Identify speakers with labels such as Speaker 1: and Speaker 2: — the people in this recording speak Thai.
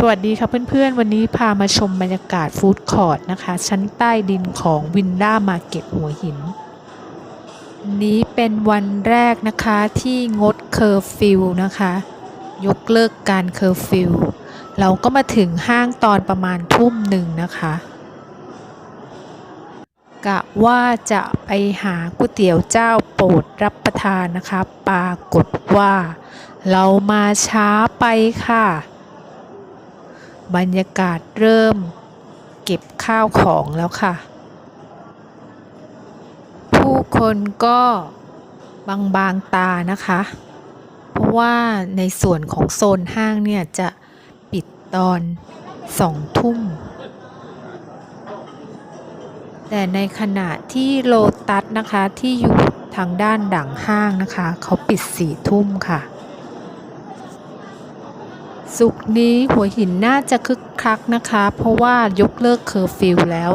Speaker 1: สวัสดีค่ะเพื่อนๆ วันนี้พามาชมบรรยากาศฟู้ดคอร์ทนะคะ ชั้นใต้ดินของวินด้ามาเก็ตหัวหิน นี้เป็นวันแรกนะคะที่งดเคอร์ฟิวนะคะ ยกเลิกการเคอร์ฟิวเราก็มาถึงห้างตอนประมาณทุ่มหนึ่งนะคะ กะว่าจะไปหาก๋วยเตี๋ยวเจ้าโปรดรับประทานนะคะ ปรากฏว่า เรามาช้าไปค่ะ บรรยากาศเริ่มเก็บข้าวของแล้วค่ะ ผู้คนก็บางบางๆตานะคะ เพราะว่าในส่วนของโซนห้างเนี่ยจะปิดตอนสองทุ่ม แต่ในขณะที่โลตัสนะคะที่อยู่ทางด้านดั่งห้างนะคะ เขาปิดสี่ทุ่มค่ะ สุกนี้หัวหินน่าจะคึกคักนะคะ เพราะว่ายกเลิกเคอร์ฟิวแล้ว